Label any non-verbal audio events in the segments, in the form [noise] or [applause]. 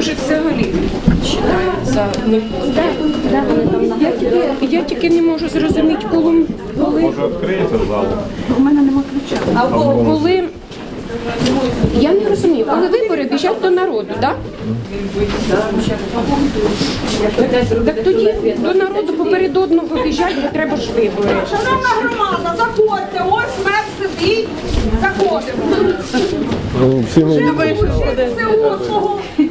вже взагалі. Ну, я, тільки- я тільки не можу зрозуміти, коли, коли, Може відкриється зал? коли я не розумію, коли вибори біжать до народу, так? Так тоді до народу поперед одного біжать, бо треба ж вибори. Шановна громада, заходьте, ось мер сидить, заходимо. Всі ми Це одного начальника.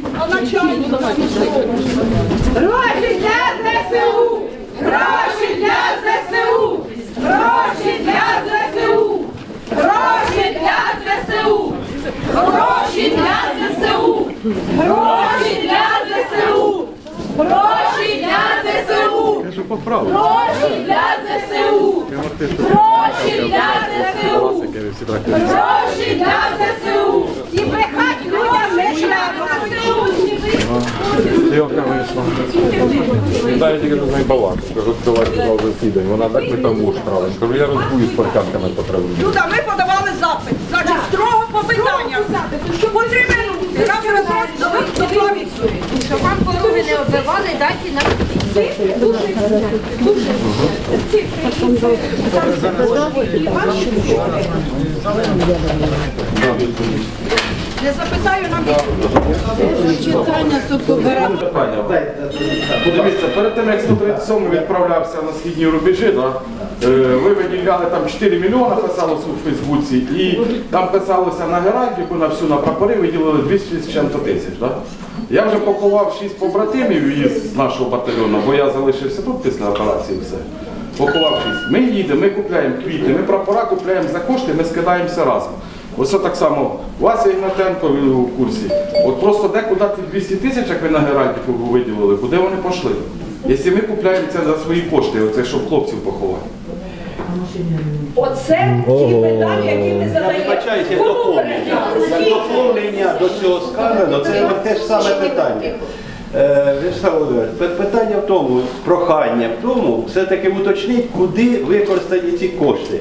Гроші для ЗСУ! Гроші для ЗСУ! Гроші для ЗСУ! Гроші для ЗСУ! Гроші для ЗСУ! Гроші для ЗСУ! Гроші для ЗСУ! Гроші для ЗСУ! Гроші для ЗСУ! Гроші для ЗСУ! І брехать людям не треба! Стрілка вийшла. Я тільки з балакаю. Кажу, давайте зал засідань. Вона так не тому штрафом. Кажу, я розбую з парканками по траві. Люда, ми подавали запит. Значить, строго по питанням. Потрібен до відсутні. Щоб вам пороги не оббивали, дайте нам Не запитаю нам Питання. Подивіться, перед тим як 137 відправлявся на східні рубежі, да, е, ви виділяли там 4 мільйони, писалося у Фейсбуці, і там писалося на геральдику, на всю на прапори виділили 200 з чим-то тисяч. Да? Я вже поховав 6 побратимів із нашого батальйону, бо я залишився тут після операції все. Поховав 6. Ми їдемо, ми купляємо квіти, ми прапора купляємо за кошти, ми скидаємося разом. Ось так само Вася Ігнатенко у курсі. От просто де куди ті 200 тисяч, як ви на Геральдику виділили, куди вони пішли? Якщо ми купляємо це за свої кошти, оце щоб хлопців поховати. Оце ті питання, які ми задаємо. вибачаюсь, як Кому доповнення. передати? Як доповнення до цього сказано, це те ж саме питання. Е, Вячеслав Володимирович, питання в тому, прохання в тому, все-таки уточніть, куди використані ці кошти.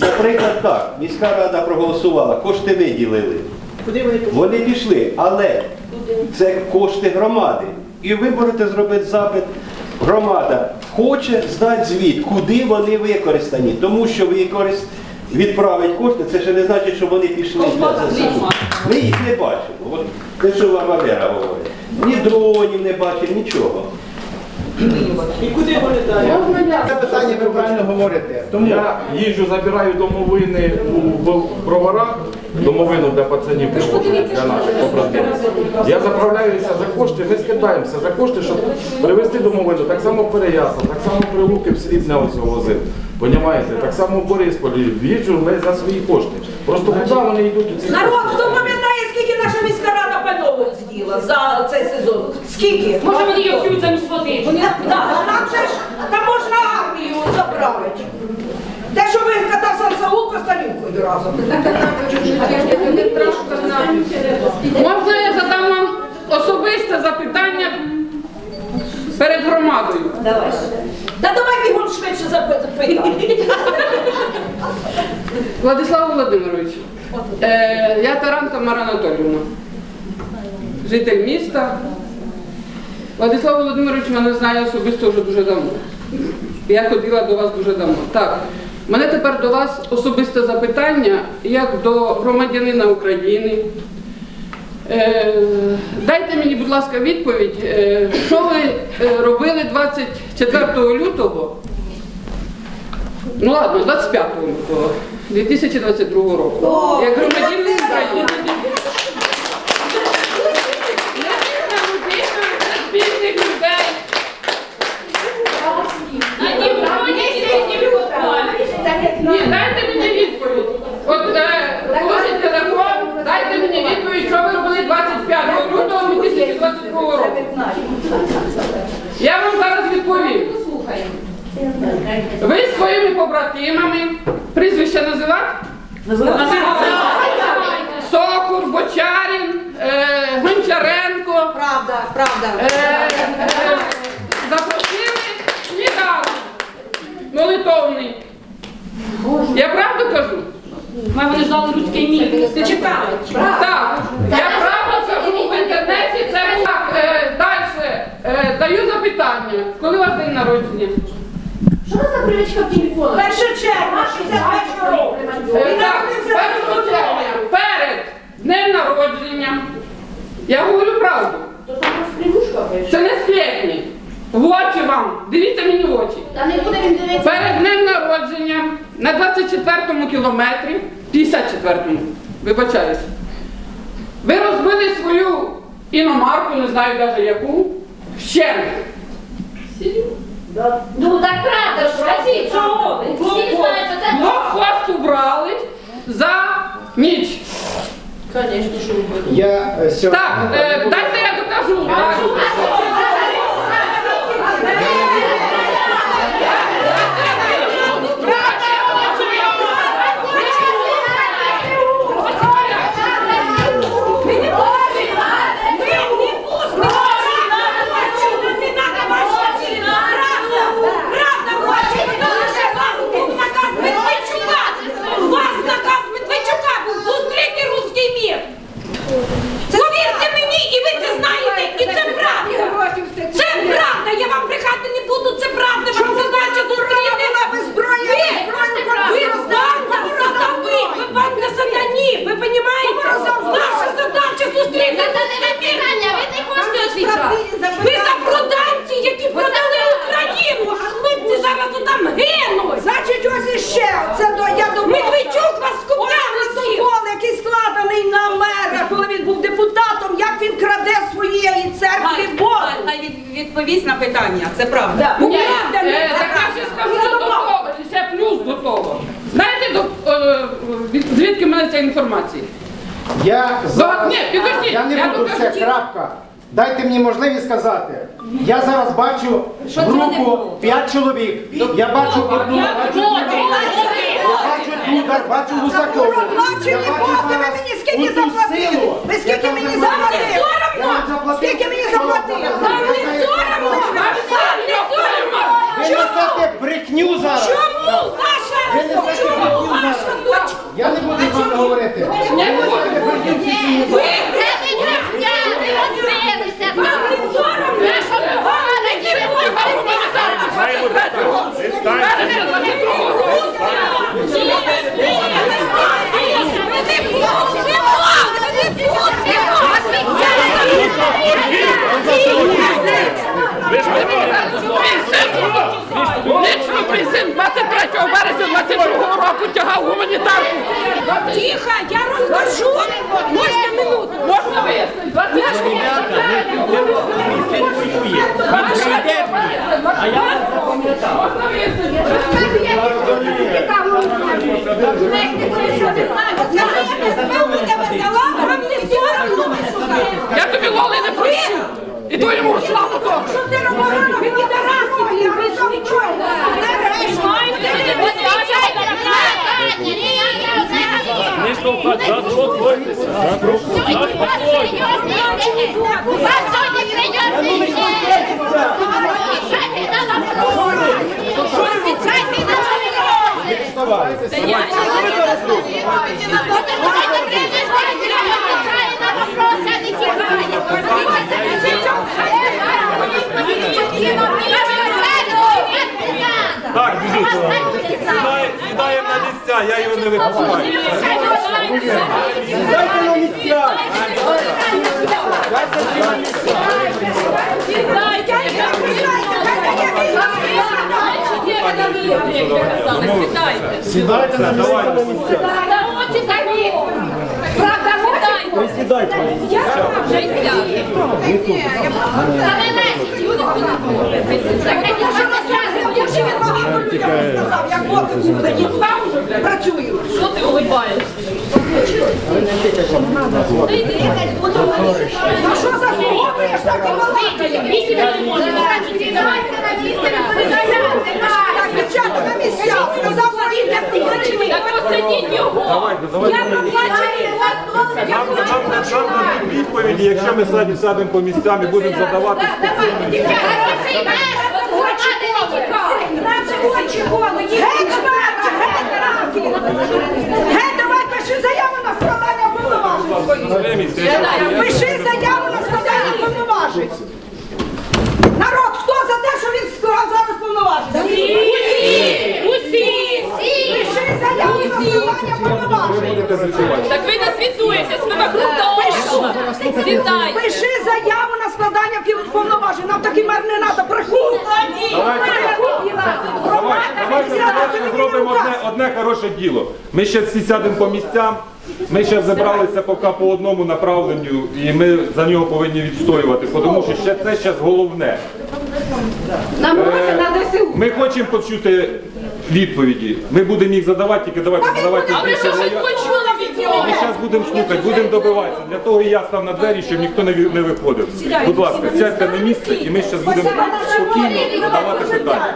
Наприклад, так, міська рада проголосувала, кошти виділили. Вони пішли, але це кошти громади. І ви можете зробити запит. Громада хоче здати звіт, куди вони використані. Тому що використ... відправить кошти, це ще не значить, що вони пішли. Ми їх не бачимо. От те, що вам Валера говорить. Ні дронів не бачимо, нічого. Це питання ви правильно говорите. Тому Я їжджу, забираю домовини у броварах, домовину для пацанів для наших побратимів. Я заправляюся за кошти, ми скидаємося за кошти, щоб привезти домовину. Так само в Переяслав, так само в Прилуки в Дня ось возив. Понімаєте? Так само в Борисполі. Їжджу ми за свої кошти. Просто куди вони йдуть? у ці Народ, хто пам'ятає, скільки наша міська рада пального за цей сезон? Скільки? Може вони її п'ють замість води? Вони, да, а нам же ж, там можна армію заправити. Те, що ви катав Саул Косталюкою разом. Можна я задам вам особисте запитання перед громадою? Та давай бігом швидше запитати. Владислав Володимирович, е, я Таранка Мара Анатолівна, житель міста. Владислав Володимирович мене знає особисто вже дуже давно. Я ходила до вас дуже давно. Так, мене тепер до вас особисте запитання, як до громадянина України. Е, дайте мені, будь ласка, відповідь, е, що ви е, робили 24 лютого Ну ладно, 25 лютого 2022 року. Як громадянин України. Не людина, не бідних людей. На Дніпрові сьогодні викопали. Ні, дайте мені відповідь. От е, положіть телефон, дайте мені відповідь, що ви робили 25 лютого 2022 року. Я вам зараз відповім. Ви з своїми побратимами, прізвище називати? Сокур, Бочарін, е, Гончаренко. Правда, правда. Е, е, запросили сніданок молитовний. Я правду кажу? Ми вони ждали руський мір. Ти чекали. Так. Я правду кажу, в інтернеті це була травня. Коли у вас день народження? Що це за привичка в телефону? Перше червня, 61 року. Е, Так, народився 1 перед днем народження. Я говорю правду. То там розпрягушка пише. Це не сплетні. В очі вам. Дивіться мені в очі. Та не буде він дивитися. Перед днем народження на 24-му кілометрі, 54-му, вибачаюсь, ви розбили свою іномарку, не знаю навіть яку, вщент. Ну так правда ж, кажіть, що робить? Всі знають, що це Блокпост убрали за ніч. Звісно, що робити. Я е, сьогодні... Так, е, дайте я докажу. Так. Повірте мені, і ви це знаєте, і це правда. Це правда, я вам брехати не буду, це правда. Вам задача зустріти. Ви, ви роздавте, роздавки, ви вам на заданні, ви розумієте? Наша задача зустріти. Це не питання, ви не хочете відповідати. Ви запроданці, які продали Україну, а хлопці зараз там гинуть. Значить, ось іще. Це до я до Медведчук вас скупляв усіх. протокол, який складений на мера, коли він був депутатом, як він краде своєї церкви Бог. Хай відповість на питання, це правда. Ні, е, так я ще скажу до того, ще плюс до того. Знаєте, до, е, від- звідки в мене ця інформація? Я зараз... ні, підождіть, я не я буду докажу. все, крапка. Дайте мені можливість сказати. Я зараз бачу групу 5 чоловік. Я бачу одну, бачу другу. Я бачу Дудар, бачу Гусакова. Бачили, Я бачу зараз мені скільки одну заплатили? силу, Ви скільки яка мені вже заплатили? буде. Я вам заплатив. Скільки мені заплатили? Вам не соромно? Вам не соромно? Ви несете брехню зараз. Чому ваша Ви несете чому брехню ваша зараз. дочка? Я не буду з вами говорити. Не буду. Ви Це не брехня, не розбилися. вам не соромно? Вам не Лично мій син 23 березня 22 року тягав. Тихо, я розкажу. Можна минуту? Можна вияснити? 23 Можна вияснити? Вам не соромно? Я тобі воли не прощу. І твоєму Руслану теж. Що ти робиш? Ви підараси, ви ж нічого. штовхати, заспокойтеся. Вас сьогодні серйозний день. Вже піде на морози. Вже піде на морози. Та я не знаю. Вона не тікає. Вона не тікає. Так, сідаємо на місця, я його не випускаю. Дайте на місця. Сідайте на місця. Правда, хочете? Сідайте. Якщо він багато людям сказав, як Бог в Україні працює. Що ти улибаєшся? Ну що за слухаєш так і балакаєш? Так, дівчата на місця, сказав, що йде Так посадіть його. Давайте, давайте. Нам дадуть відповіді, якщо ми садимо сядемо по місцям і будемо задавати чого? Геть мертва, геть рамки! Геть, давай пиши заяву на складання повноважень. Пиши заяву на складання повноважень. Народ, хто за те, що він склав зараз повноважень? Усі! Усі! Усі! Пиши заяву на складання повноважень. Так ви нас віддуєте, з вами грунта Пиши заяву складання повноважень. Нам такий мер не треба. Брехун! Давайте, зробимо одне, одне хороше діло. Ми ще всі сядемо по місцям. Ми ще зібралися поки по одному направленню, і ми за нього повинні відстоювати, тому що ще це зараз головне. Нам Е, на ДСУ. Ми хочемо почути відповіді. Ми будемо їх задавати, тільки давайте задавати зараз будемо слухати, будемо добиватися. Для того і я став на двері, щоб ніхто не ві- не виходив. Будь ласка, сядьте на місце, і ми зараз будемо спокійно задавати питання.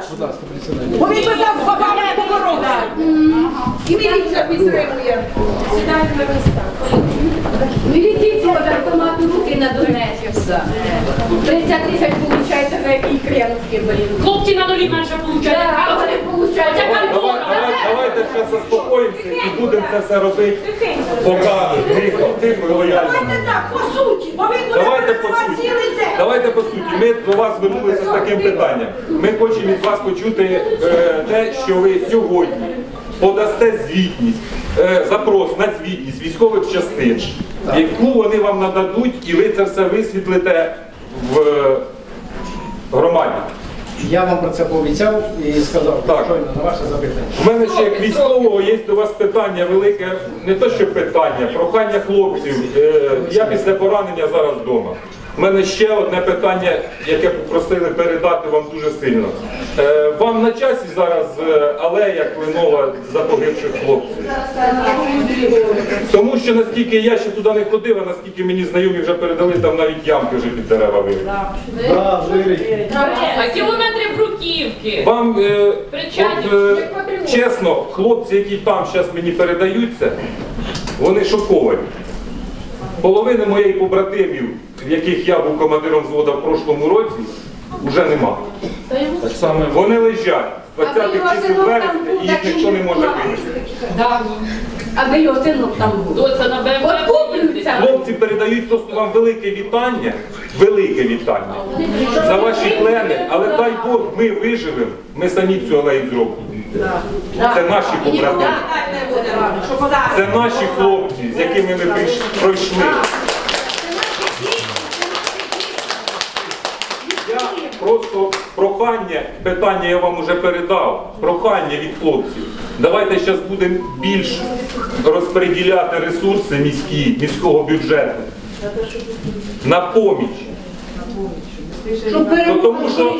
Бо він казав, бабами поборовся. І міліція підтримує. Міліції автомат у руки на Донецьк все. 30 тисяч виходить на якій кремлівській блін. Хлопці на нулі менше получають. Так, вони получають. Давай, давай, давай, давайте ще заспокоїмося і будемо це все робити. Поки тихо, тихо, лояльно. Давайте так, по суті, бо він буде Давайте по суті. цілий день. Давайте по суті. Ми до вас звернулися з таким питанням. Ми хочемо від вас почути е, те, що ви сьогодні подасте звітність, е, запрос на звітність військових частин, яку вони вам нададуть, і ви це все висвітлите в е, громаді. Я вам про це пообіцяв і сказав Так. щойно на ваше запитання. У мене ще як військового є до вас питання велике, не то що питання, прохання хлопців. Е, Я після поранення зараз вдома. У мене ще одне питання, яке попросили передати вам дуже сильно. Е, Вам на часі зараз е, алея кленова за погибших хлопців. Тому що наскільки я ще туди не ходив, а наскільки мені знайомі вже передали, там навіть ямки вже під дерева вивели. Да, вирішили. А кілометри бруківки. Вам е, от, е, чесно, хлопці, які там зараз мені передаються, вони шоковані. Половини моєї побратимів, в яких я був командиром взвода в прошлому році, вже нема. Вони лежать з 20-х часів вересня і їх ніхто не може винести. Аби його синок там був. На. Хлопці передають просто вам велике вітання, велике вітання за ваші плени, але дай Бог, ми виживемо, ми самі цю алею зробимо. Це наші побратими. Це наші хлопці, з якими ми пройшли. Я просто прохання, питання я вам уже передав, прохання від хлопців. Давайте зараз будемо більш розподіляти ресурси міські, міського бюджету на поміч. Ну, тому що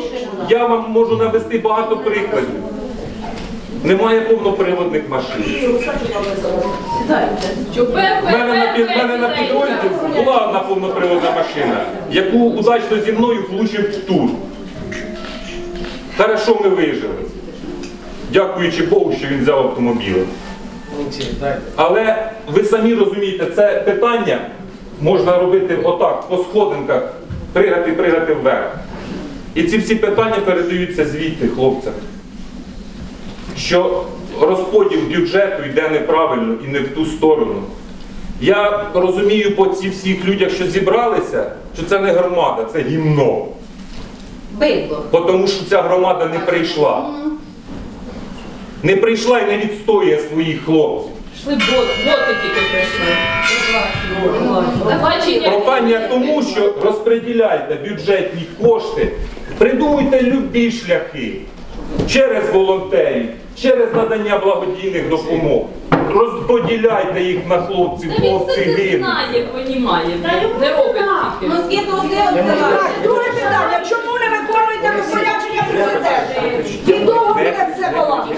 я вам можу навести багато прикладів. Немає повноприводних машин. У мене на, під, мене на підрозділ була одна повноприводна машина, яку удачно зі мною влучив в тур. Хорошо ми вижили. Дякуючи Богу, що він взяв автомобіль. Але ви самі розумієте, це питання можна робити отак, по сходинках, пригати, пригати вверх. І ці всі питання передаються звідти хлопцям. Що розподіл бюджету йде неправильно і не в ту сторону. Я розумію по цих всіх людях, що зібралися, що це не громада, це гімно. Бидло. Тому що ця громада не прийшла. Не прийшла і не відстоює своїх хлопців. Бот, боти тільки прийшли. Прохання тому, що розподіляйте бюджетні кошти, придумуйте любі шляхи через волонтерів, через надання благодійних допомог. Розподіляйте їх на хлопців, Та він це знає, понімає. Не робить тільки. Так, друге питання. Чому не виконуєте розпорядження президента? Він довго буде це балакати.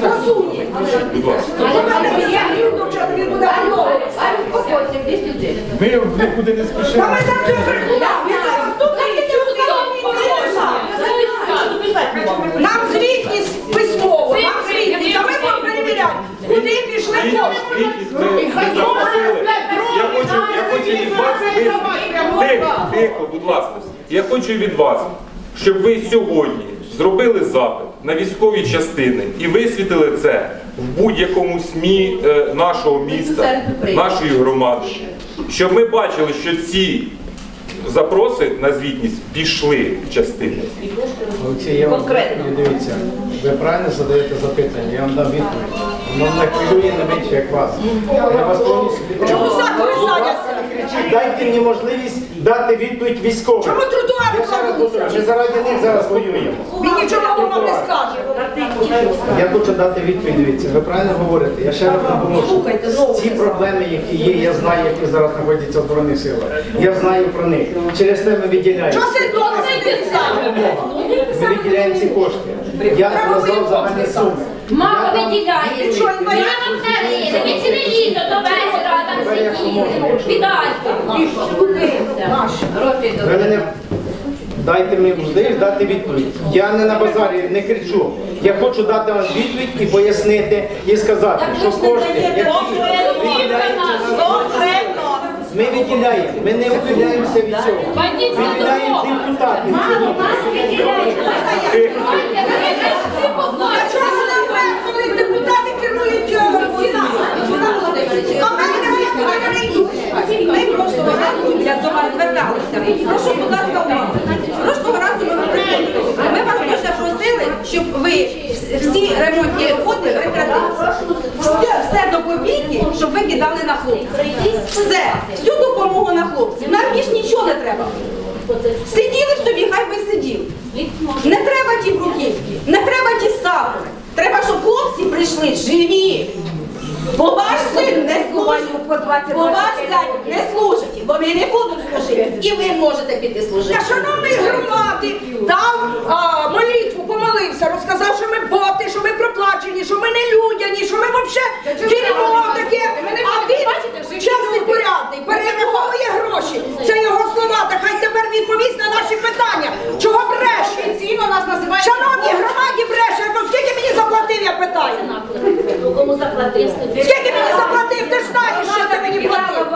По суті. Будь ласка. У мене є Юрчик, він буде головою. Успокойся, десь людей. Ми нікуди не спішимо. Та ми за цього прикула. Він зараз тут і цю Нам звітність письмово, нам звітність, а ми будемо перевіряти, куди пішли кошти. Звітність ви ви запросили. Я хочу, я хочу від вас ви- тихо, будь ласка. Я хочу від вас, щоб ви сьогодні зробили запит на військові частини і висвітили це в будь-якому СМІ е, нашого міста, нашої громади, щоб ми бачили, що ці запроси на звітність пішли в частини. Олексій, я вам дивіться, ви правильно задаєте запитання, я вам дам відповідь. Воно мене хвилює не менше, як вас. Я вас повністю Чому підтримую. садяться? Кричіть, Дайте мені можливість дати відповідь військовим. Чому тротуари Я ще раз кладуться? Ми заради них зараз воюємо. Він нічого вам не скаже. Я хочу дати відповідь. Дивіться, ви правильно говорите. Я ще раз допоможу. Ці проблеми, які є, я знаю, які зараз знаходяться в Збройних силах. Я знаю про них. Через те ми виділяємо. Що це дома сидить сам? Ми виділяємо ці кошти. Я назвав загальні суми. Мама виділяє. Що. Я вам це ви ціле літо до вечора там сиділи. Віддайте. Ви мене дайте мені можливість дати відповідь. Я не на базарі не кричу. Я хочу дати вам відповідь і пояснити і сказати, що кошти, які виділяються на ми виділяємо, ми не ухиляємося від цього. Виділяємо депутатів. Мало чого ви нам коли депутати керують е, фінансами? А в мене не в мене не йдуть. Ми просто я до вас зверталися. Прошу, будь увагу. Прошлого разу ми приходили. Ми вас дуже просили, щоб ви всі ремонтні роботи прекратили. Все, все щоб ви кидали на хлопців. Всю допомогу на хлопців. Нам більш нічого не треба. Сиділи собі, хай би сиділи. Не треба ті бруківки, не треба ті сапи. Треба, щоб хлопці прийшли живі. Бо ваш син бо ваш зять не служить, бо ви не будуть служити. І ви можете піти служити. Я шановний громади дав а, молитву, помолився, розказав, що ми боти, що ми проплачені, що ми не людяні, що ми взагалі дерьмо таке. А він чесний порядний, перераховує гроші. Це його слова. Так хай тепер відповість на наші питання. Чого бреше? Шановні громаді бреше, скільки мені заплатив, я питаю? Кому заплатив? Скільки мені заплатив? Ти ж знаєш, що ти мені платив?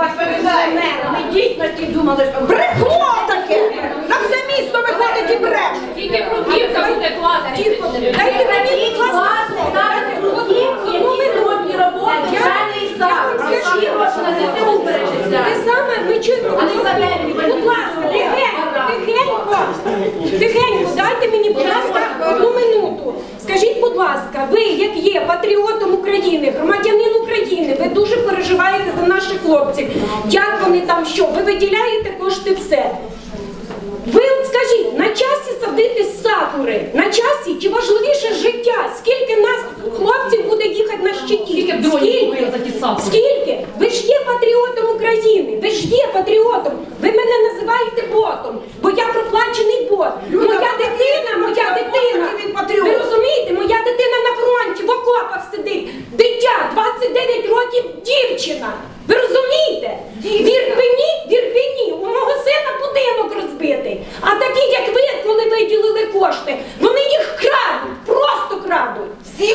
Ми дійсності думали, що Брехло таке! На все місто виходить і бреше! Тільки бруківка буде класти. Дайте мені, будь ласка, Те саме ми чуємо. Будь ласка, тихенько, тихенько, тихенько, дайте мені, будь ласка, одну минуту. Скажіть, будь ласка, ви, як є патріотом України, громадянин України, ви дуже переживаєте за наших хлопців. Як вони там що? Ви виділяєте кошти все. Ви от скажіть, на часі садити сакури, на часі чи важливіше життя? Скільки нас хлопців буде їхати на щиті? Скільки дронів купили за ті сакури? Скільки? Ви ж є патріотом України, ви ж є патріотом. Ви мене називаєте ботом, бо я проплачений бот. Моя дитина, моя дитина. Ви розумієте, моя дитина на фронті, в окопах сидить. Дитя, 29 років, дівчина. Ви розумієте? В Ірпені, в Ірпені, у мого сина будинок розбитий. А такі, як ви, коли виділили кошти, вони їх крадуть, просто крадуть.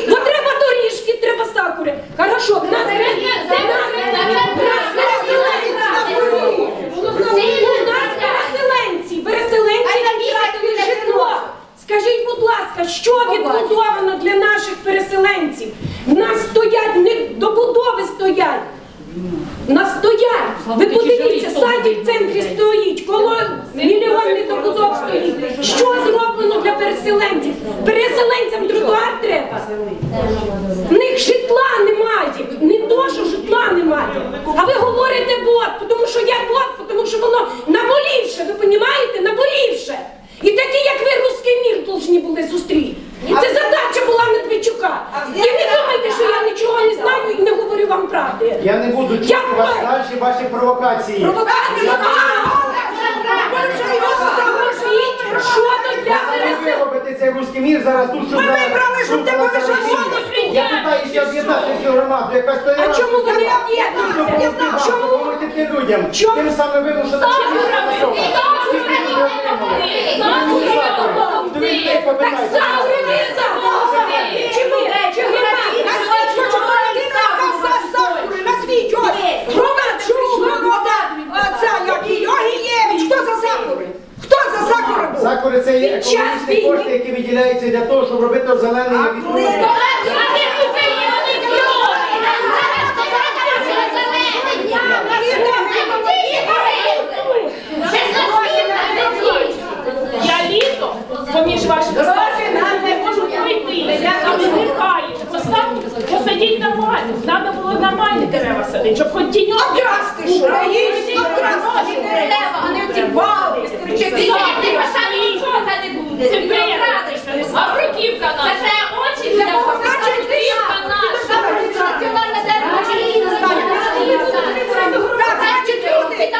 Бо треба доріжки, треба сакури. Хорошо, в нас у нас переселенці, переселенці втратили житло. Скажіть, будь ласка, що відбудовано для наших переселенців? В нас стоять, не добудови стоять. В нас стоять. Ви подивіться, садик в центрі стоїть, коло мільйонних добудов стоїть. Що зроблено для переселенців? Переселенцям тротуар треба. В них житла немає. Не то, що житла немає. А ви говорите бот, тому що я бот, тому що воно наболівше, ви розумієте? Наболівше. І такі, як ви, русський мір повинні були зустріти. І це задача була Медведчука. І не думайте, що я нічого не знаю і не говорю вам правди. Я не буду Я далі, ваші провокації. Провокація! Що тут для Ви робите цей руський мір зараз тут, щоб Ми вибрали, щоб повишав Росія. Я питаюся об'єднати цю громаду, яка стоїть. А чому ви не об'єднуєте? Чому? Допомогти людям. Чому? Тим самим вимушено. Так само Сакури це є економічні кошти, які виділяються для того, щоб робити озеленення відповідно. Я літо поміж ваших не можу пройти. Я ви вмикаєш. Поставте, посадіть нормально. Треба було нормальні дерева садити, щоб хоч тіньок. Обкрасти ж, а їй обкрасти не треба, а не. Це бред. Гавриківка наша. Це очі для Гавриківка наша. Національна дерева люди,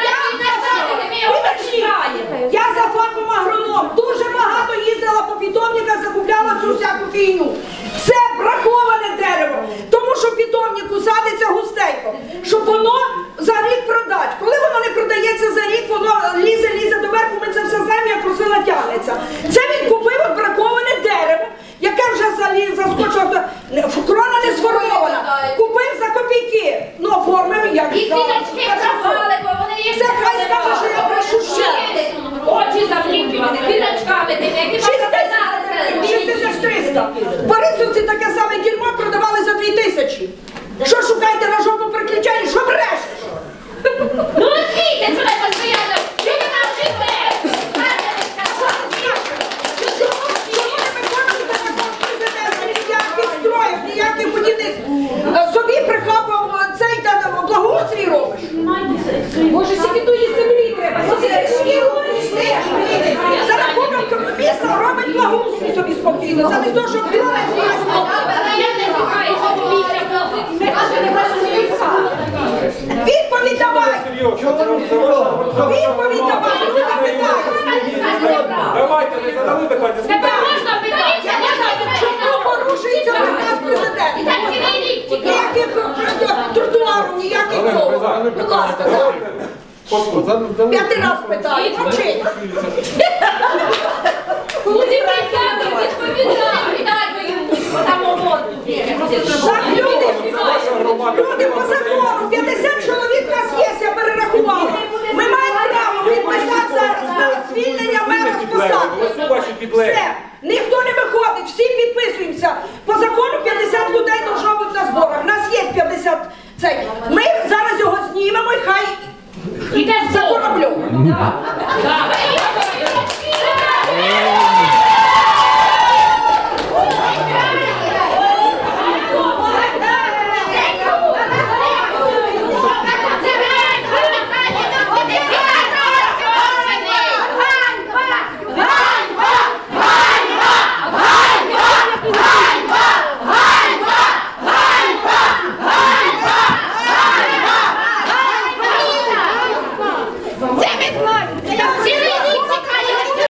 я за фахом агроном. Дуже багато їздила по питомниках, закупляла цю всяку фігню. Це браковані. Тому що в садиться густенько, щоб воно як тягнеться. Це він купив браковане дерево, яке вже заскочило. Крона не сформована. Купив за копійки. Ну, оформив, як І за... квіточки пропали, бо вони Це хай скаже, що я прошу ще. Очі заблікували, квіточками, які вам 6300. В Борисовці таке саме дерьмо продавали за 2000. Що шукаєте на жопу приключення? Ну, що брешеш? Ну, от це спокійно, замість того, щоб дрони Відповідь давай! Відповідь давай! Люди питають! Давайте, ви задали питання, Тебе можна питатися? Чому порушується приказ президента? Ніяких тротуару, ніяких цього. Будь ласка, так. П'ятий раз питаю, мовчи. [laughs] Куди прийняти відповідальність? Люди по закону, 50 чоловік нас є, я перерахувала. Ми маємо право підписати підписатися звільнення мера з посади. Все. Ніхто не виходить, всі підписуємося. По закону 50 людей должно бути на зборах. Нас є 50 цей. Ми зараз його знімемо і хай іде за кораблем. Amen.